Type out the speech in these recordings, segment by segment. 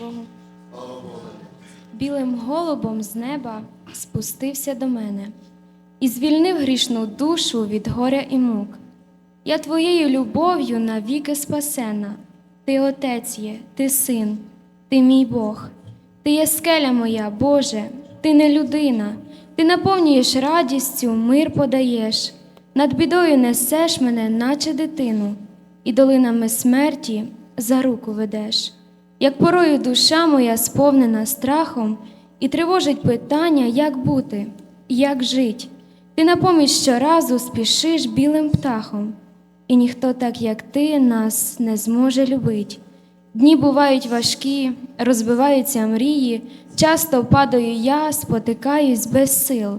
Богу. Білим голубом з неба спустився до мене і звільнив грішну душу від горя і мук. Я твоєю любов'ю навіки спасена. Ти отець є, ти син, ти мій Бог. Ти є скеля моя, Боже, ти не людина, ти наповнюєш радістю, мир подаєш, над бідою несеш мене, наче дитину, і долинами смерті за руку ведеш. Як порою душа моя сповнена страхом, і тривожить питання, як бути, як жить. Ти на поміч щоразу спішиш білим птахом, і ніхто так, як ти, нас не зможе любить. Дні бувають важкі, розбиваються мрії, часто падаю я, спотикаюсь без сил,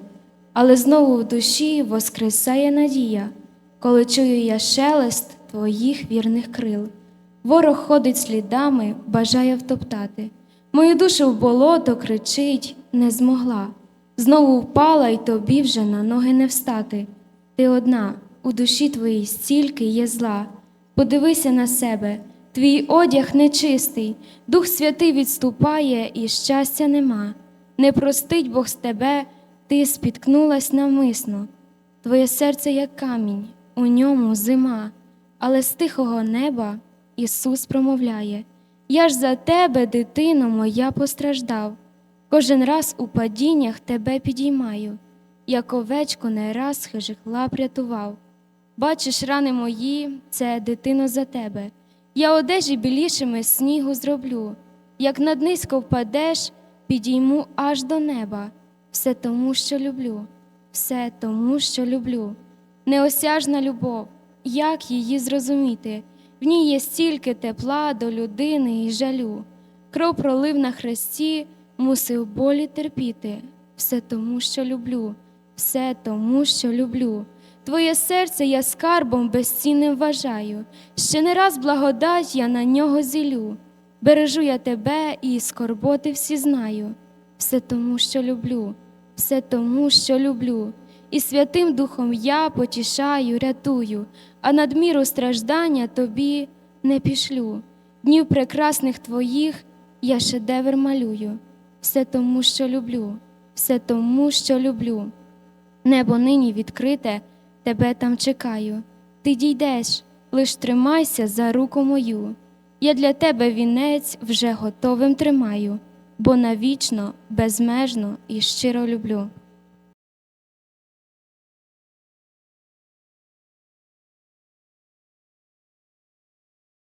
але знову в душі воскресає надія, коли чую я шелест твоїх вірних крил. Ворог ходить слідами, бажає втоптати. Мою душу в болото кричить, не змогла. Знову впала, й тобі вже на ноги не встати. Ти одна, у душі твоїй стільки є зла. Подивися на себе, твій одяг нечистий, Дух Святий відступає, і щастя нема. Не простить Бог з тебе, ти спіткнулась навмисно. Твоє серце як камінь, у ньому зима, але з тихого неба Ісус промовляє: Я ж за тебе, дитино моя, постраждав. Кожен раз у падіннях тебе підіймаю, як овечку не раз хижих лап рятував. Бачиш, рани мої, це дитино за тебе. Я одежі білішими снігу зроблю, як над низько впадеш, підійму аж до неба. Все тому, що люблю, все тому, що люблю. Неосяжна любов, як її зрозуміти? В ній є стільки тепла до людини і жалю. Кров пролив на хресті, мусив болі терпіти. Все тому, що люблю, все тому, що люблю. Твоє серце я скарбом безцінним вважаю. Ще не раз благодать я на нього зілю. Бережу я тебе і скорботи всі знаю. Все тому, що люблю, все тому, що люблю. І Святим Духом я потішаю, рятую, а надміру страждання тобі не пішлю. Днів прекрасних твоїх я шедевр малюю. Все тому, що люблю, все тому, що люблю. Небо нині відкрите, тебе там чекаю. Ти дійдеш, лиш тримайся за руку мою. Я для тебе вінець вже готовим тримаю, бо навічно, безмежно і щиро люблю.